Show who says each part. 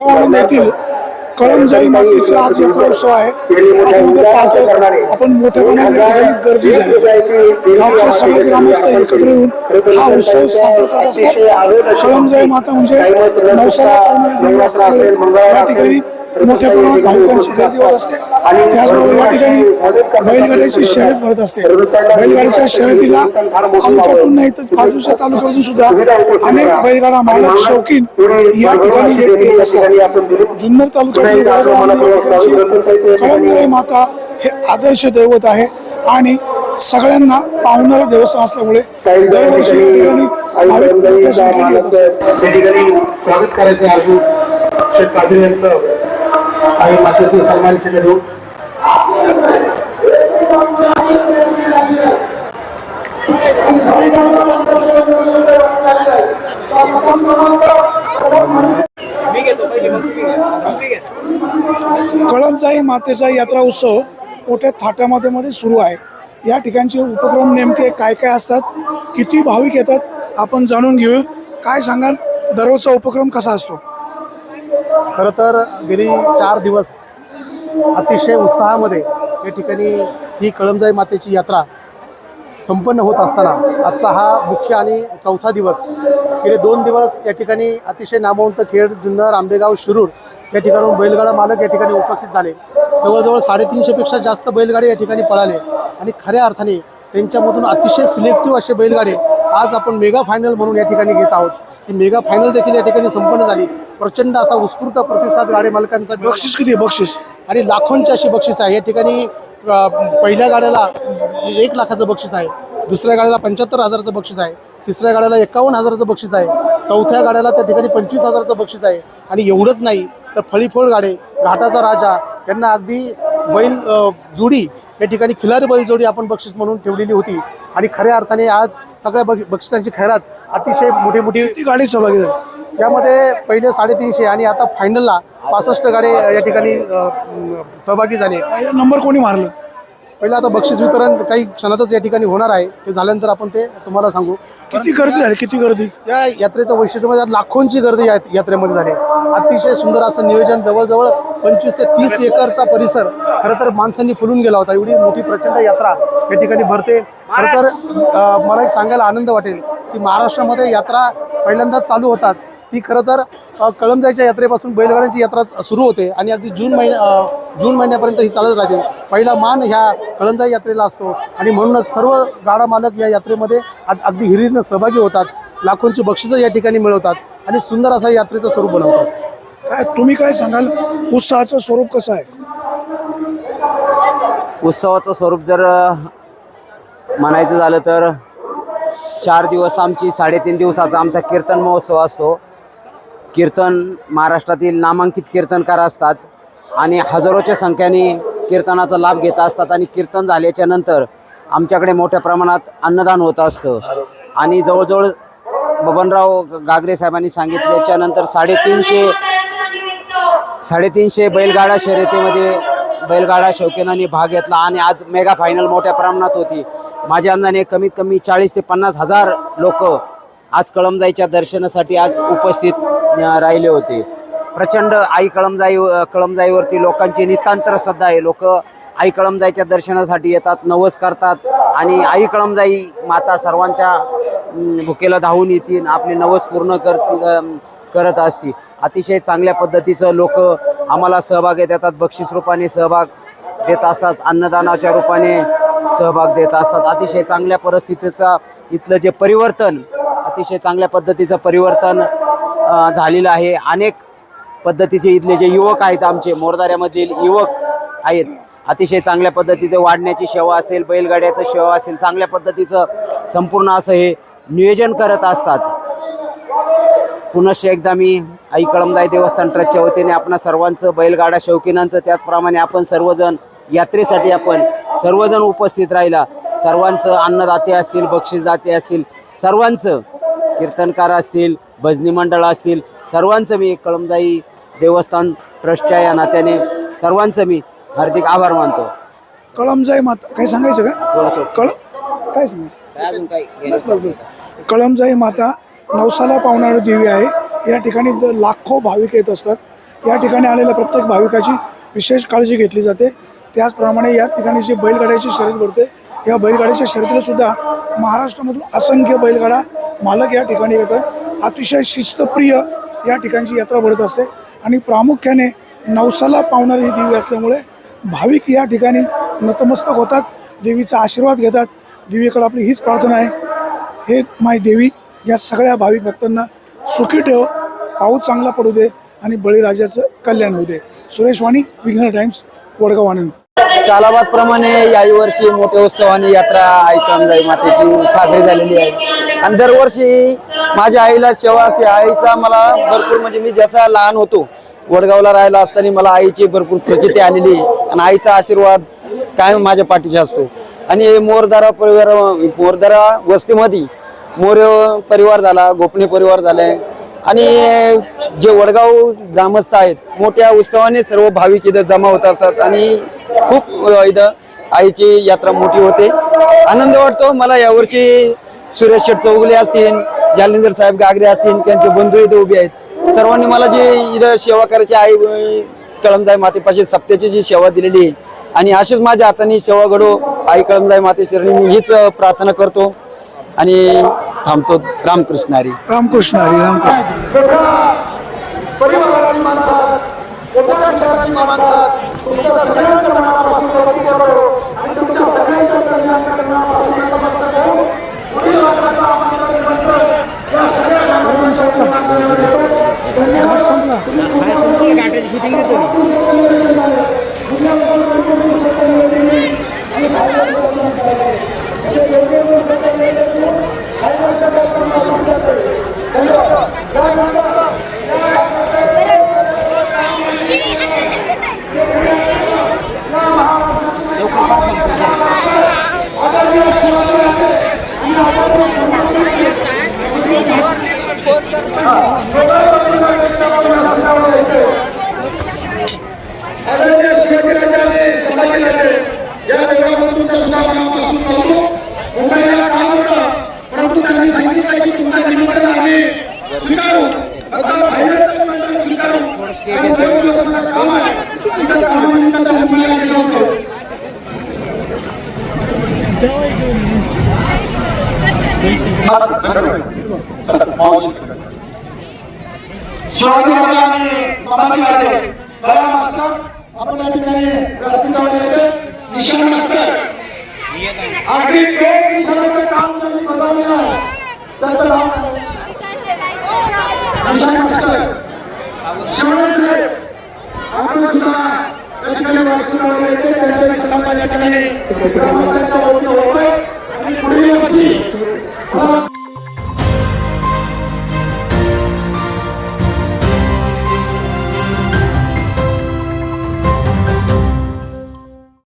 Speaker 1: आनंद येथील कळमजाई मातेचा आज यात्रा उत्सव आहे. आपण इथे पाहतो आपण मोठ्या प्रमाणात या ठिकाणी गर्दी झाली आहे. गावचे सगळे ग्रामस्थ एकत्र येऊन हा उत्सव साजरा करत असतात. कळमजाई माता म्हणजे नवसाला पावणारी देवी असल्यामुळे या ठिकाणी मोठ्या प्रमाणात भाविकांची गर्दी होत असते. त्याचबरोबर या ठिकाणी बैलगाड्याची शर्यत भरत असते. बैलगाड्याच्या शर्यतीला तालुक्यातून नाही तर बाजूच्या तालुक्यातून सुद्धा अनेक बैलगाडा मालक शौकीन या ठिकाणी येत असतात. जुन्नर तालुक्यातील कळमगाई माता हे आदर्श दैवत आहे. आणि सगळ्यांना पावणारं देवस्थान असल्यामुळे दरवर्षी या ठिकाणी भाविक मोठ्या संख्येने येत असतात.
Speaker 2: त्या ठिकाणी स्वागत करायचं आहे अर्जुन शेख कादरी यांचं. आणि मातेचे सन्मान चिन्ह देऊ.
Speaker 1: कळमचाई मातेचा यात्रा उत्सव मोठ्या थाटामध्ये मध्ये सुरू आहे. या ठिकाणचे उपक्रम नेमके काय काय असतात किती भाविक येतात आपण जाणून घेऊ. काय सांगाल? दररोजचा उपक्रम कसा असतो?
Speaker 3: खरं तर गेली चार दिवस अतिशय उत्साहामध्ये या ठिकाणी ही कळमजाई मातेची यात्रा संपन्न होत असताना आजचा हा मुख्य आणि चौथा दिवस गेले दोन दिवस या ठिकाणी अतिशय नामवंत खेड जुन्नर आंबेगाव शिरूर या ठिकाणून बैलगाडा मालक या ठिकाणी उपस्थित झाले. जवळजवळ साडेतीनशेपेक्षा जास्त बैलगाडे या ठिकाणी पळाले आणि खऱ्या अर्थाने त्यांच्यामधून अतिशय सिलेक्टिव्ह असे बैलगाडे आज आपण मेगा फायनल म्हणून या ठिकाणी घेत आहोत. ही मेगा फायनल देखील या ठिकाणी संपन्न झाली. प्रचंड असा उत्स्फूर्त प्रतिसाद गाडी मालकांचा.
Speaker 1: बक्षीस किती आहे? बक्षीस?
Speaker 3: आणि लाखोंची अशी बक्षीस आहे. या ठिकाणी पहिल्या गाड्याला एक लाखाचं बक्षीस आहे. दुसऱ्या गाड्याला पंच्याहत्तर हजाराचं बक्षीस आहे. तिसऱ्या गाड्याला एकावन्न हजाराचं बक्षीस आहे. चौथ्या गाड्याला त्या ठिकाणी पंचवीस हजाराचं बक्षीस आहे. आणि एवढंच नाही तर फळीफोळ गाडे घाटाचा राजा यांना अगदी बैल जोडी या ठिकाणी खिलारी बैल जोडी आपण बक्षीस म्हणून ठेवलेली होती. आणि खऱ्या अर्थाने आज सगळ्या बक्षिसांची खैरात अतिशय मोठी मोठी
Speaker 1: गाडी सहभागी झाली?
Speaker 3: यामध्ये पहिले साडेतीनशे आणि आता फायनलला पासष्ट गाडे या ठिकाणी सहभागी झाले.
Speaker 1: नंबर कोणी मारलं?
Speaker 3: पहिलं आता बक्षीस वितरण काही क्षणातच या ठिकाणी होणार आहे. ते झाल्यानंतर आपण ते तुम्हाला सांगू.
Speaker 1: किती गर्दी झाली? किती गर्दी?
Speaker 3: या यात्रेचं वैशिष्ट्य म्हणजे लाखोंची गर्दी या यात्रेमध्ये झाली. अतिशय सुंदर असं नियोजन जवळजवळ पंचवीस ते तीस एकरचा परिसर खरं तर माणसांनी फुलून गेला होता. एवढी मोठी प्रचंड यात्रा या ठिकाणी भरते. खरं तर मला एक सांगायला आनंद वाटेल. की महाराष्ट्रामध्ये यात्रा पहिल्यांदाच चालू होतात. ती खरं तर कळमजाईच्या यात्रेपासून बैलगाड्यांची यात्रा सुरू होते आणि अगदी जून महिन्या जून महिन्यापर्यंत ही चालत राहते. पहिला मान ह्या कळमजाई यात्रेला असतो आणि म्हणूनच सर्व गाडा मालक या यात्रेमध्ये अग- अगदी हिरीनं सहभागी होतात. लाखोंची बक्षिसं या ठिकाणी मिळवतात आणि सुंदर असं यात्रेचं स्वरूप बनवतात.
Speaker 1: काय तुम्ही काय सांगाल? उत्साहाचं स्वरूप कसं आहे?
Speaker 4: उत्सवाचं स्वरूप जर म्हणायचं झालं तर चार दिवस आमची साडेतीन दिवसाचा आमचा कीर्तन महोत्सव असतो. कीर्तन महाराष्ट्रातील नामांकित कीर्तनकार असतात आणि हजारोच्या संख्येने कीर्तनाचा लाभ घेत असतात आणि कीर्तन झाल्याच्यानंतर आमच्याकडे मोठ्या प्रमाणात अन्नदान होत असतं. आणि जवळजवळ बबनराव गागरे साहेबांनी सांगितल्याच्या नंतर साडेतीनशे साडेतीनशे बैलगाडा शर्यतीमध्ये बैलगाडा शौकीनांनी भाग घेतला आणि आज मेगा फायनल मोठ्या प्रमाणात होती. माझ्या अंदाने कमीत कमी चाळीस ते पन्नास हजार लोक आज कळमजाईच्या दर्शनासाठी आज उपस्थित राहिले होते. प्रचंड आई कळमजाई कळमजाईवरती लोकांची नितांतर श्रद्धा आहे. लोक आई कळमजाईच्या दर्शनासाठी येतात नवस करतात आणि आई कळमजाई माता सर्वांच्या भुकेला धावून येतील आपले नवस पूर्ण करती करत असती अतिशय चांगल्या पद्धतीचं लोक आम्हाला सहभाग देतात बक्षीस रूपाने सहभाग देत असतात अन्नदानाच्या रूपाने सहभाग देत असतात. अतिशय चांगल्या परिस्थितीचा इथलं जे परिवर्तन अतिशय चांगल्या पद्धतीचं परिवर्तन झालेलं आहे. अनेक पद्धतीचे इथले जे युवक आहेत आमचे मोरदाऱ्यामधील युवक आहेत अतिशय चांगल्या पद्धतीचे वाढण्याची सेवा असेल बैलगाड्याचं सेवा असेल चांगल्या पद्धतीचं संपूर्ण असं हे नियोजन करत असतात. पुनश्च एकदा मी आई कळमदाई देवस्थान ट्रस्टच्या वतीने आपणा सर्वांचं बैलगाडा शौकीनांचं त्याचप्रमाणे आपण सर्वजण यात्रेसाठी आपण सर्वजण उपस्थित राहिला. सर्वांचं अन्नदाते असतील बक्षीसदाते असतील सर्वांचं कीर्तनकार असतील भजनी मंडळ असतील सर्वांचं मी कळमदाई देवस्थान ट्रस्टच्या या नात्याने सर्वांचं मी हार्दिक आभार मानतो.
Speaker 1: कळमजाई माता काही सांगायचं का? कळ काय सांगायचं. कळमजाई माता नवसाला पावणारी देवी आहे. या ठिकाणी लाखो भाविक येत असतात. या ठिकाणी आलेल्या प्रत्येक भाविकाची विशेष काळजी घेतली जाते. त्याचप्रमाणे या ठिकाणी जी बैलगाड्याची शर्यत भरते या बैलगाड्याच्या शर्यतीला सुद्धा महाराष्ट्रामधून असंख्य बैलगाडा मालक या ठिकाणी येतात. अतिशय शिस्तप्रिय या ठिकाणची यात्रा भरत असते आणि प्रामुख्याने नवसाला पावणारी ही देवी असल्यामुळे भाविक या ठिकाणी नतमस्तक होतात देवीचा आशीर्वाद घेतात. देवीकडे आपली हीच प्रार्थना आहे. हे माय देवी या सगळ्या भाविक भक्तांना सुखी ठेव पाऊस चांगला पडू दे आणि बळीराजाचं कल्याण होऊ दे. सुरेश वाणी विघ्न टाइम्स वडगाव आनंद.
Speaker 4: सालाबाद प्रमाणे याही वर्षी मोठ्या उत्सवाने यात्रा आई कामजाई मातेची साजरी झालेली आहे. आणि दरवर्षी माझ्या आईला सेवा असते. आईचा मला भरपूर म्हणजे मी जसा लहान होतो वडगावला राहायला असताना मला आईची भरपूर प्रचिती आलेली आहे. आणि आईचा आशीर्वाद कायम माझ्या पाठीशी असतो. आणि मोरदारा परिवार मोरदारा वस्तीमध्ये मोर परिवार झाला गोपणे परिवार झाले. आणि जे वडगाव ग्रामस्थ आहेत मोठ्या उत्सवाने सर्व भाविक इथं जमा होत असतात आणि खूप इथं आईची यात्रा मोठी होते. आनंद वाटतो मला यावर्षी सुरेश शेठ चौगुले असतील जालिंदर साहेब गागरे असतील त्यांचे बंधू इथे उभे आहेत. सर्वांनी मला जी इथं सेवा करायची आई कळमजाई मातेपाशी सप्त्याची जी सेवा दिलेली आहे आणि अशीच माझ्या हाताने सेवा घडो आई कळमजाई माते मी हीच प्रार्थना करतो. आणि थांबतो. रामकृष्ण हरी.
Speaker 1: रामकृष्ण हरी रामकृष्ण.
Speaker 3: देवळामध्ये तुमच्या सुद्धा करतो मुंबईला काम होतं परंतु त्यांनी सांगितलं की आम्ही स्वीकारू आता स्वीकारू काम आहे तिथं कामानिमित्त मुंबईला गेलो होतो शिवाजी महाराजांनी मास्तर आपण या ठिकाणी व्यासपीठावर निशाण मास्तर अगदी जो निशाणाचं काम त्यांनी बजावलेलं आहे. त्याचं नाव आपण सुद्धा या ठिकाणी व्यासपीठावर त्यांच्या सन्मान या ठिकाणी